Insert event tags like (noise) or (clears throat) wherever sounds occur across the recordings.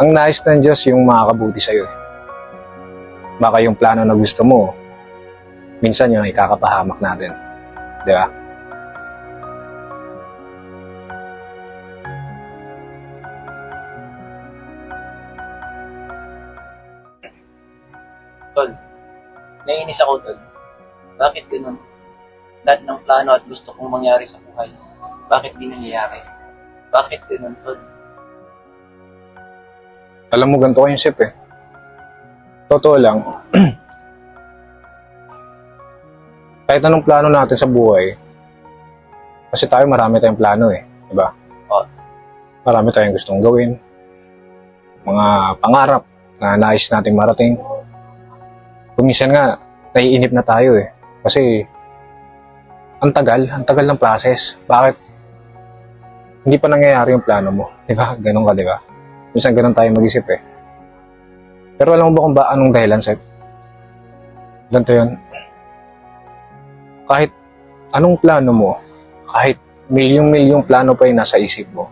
Ang nais ng Diyos yung makakabuti sa'yo. eh. Baka yung plano na gusto mo, minsan yun ay kakapahamak natin. Di ba? Tol, naiinis ako tol. Bakit ganun? Lahat ng plano at gusto kong mangyari sa buhay, bakit di nangyayari? Bakit ganun, tol? Alam mo, ganito yung sip eh. Totoo lang. (clears throat) kahit anong plano natin sa buhay, kasi tayo marami tayong plano eh. Di ba? Oo. Marami tayong gustong gawin. Mga pangarap na nais nating marating. Kuminsan nga, naiinip na tayo eh. Kasi, ang tagal, ang tagal ng process. Bakit? Hindi pa nangyayari yung plano mo. Di ba? Ganun ka, di ba? Minsan ganun tayo mag-isip eh. Pero alam mo ba kung ba anong dahilan, Seth? Ganito yun. Kahit anong plano mo, kahit milyong-milyong plano pa yung nasa isip mo,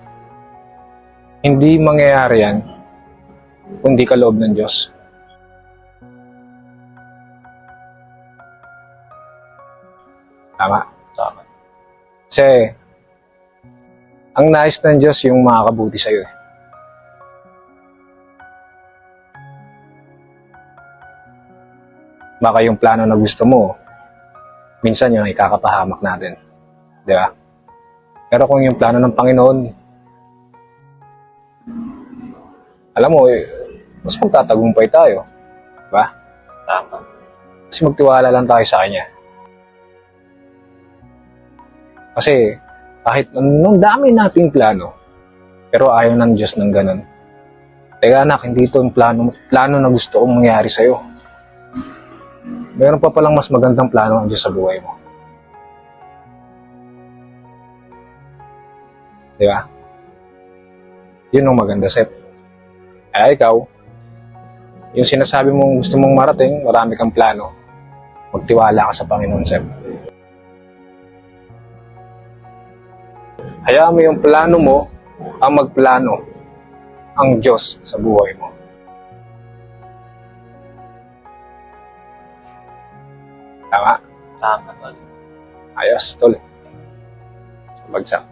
hindi mangyayari yan kung di ka loob ng Diyos. Tama. Tama. Kasi, ang nais ng Diyos yung makakabuti sa'yo. eh. Baka yung plano na gusto mo, minsan yun ay kakapahamak natin. Di ba? Pero kung yung plano ng Panginoon, alam mo, mas magtatagumpay tayo. Di ba? Tama. Kasi magtiwala lang tayo sa Kanya. Kasi kahit anong dami nating plano, pero ayaw ng Diyos ng ganun. Teka anak, hindi ito yung plano, plano na gusto kong mangyari sa'yo. Meron pa palang mas magandang plano ang Diyos sa buhay mo. Di ba? Yun ang maganda, Seth. Kaya ikaw, yung sinasabi mong gusto mong marating, marami kang plano, magtiwala ka sa Panginoon, Seth. Hayaan mo yung plano mo ang magplano ang Diyos sa buhay mo. Tama? Tama, tol. Ayos, tol. Bagsak.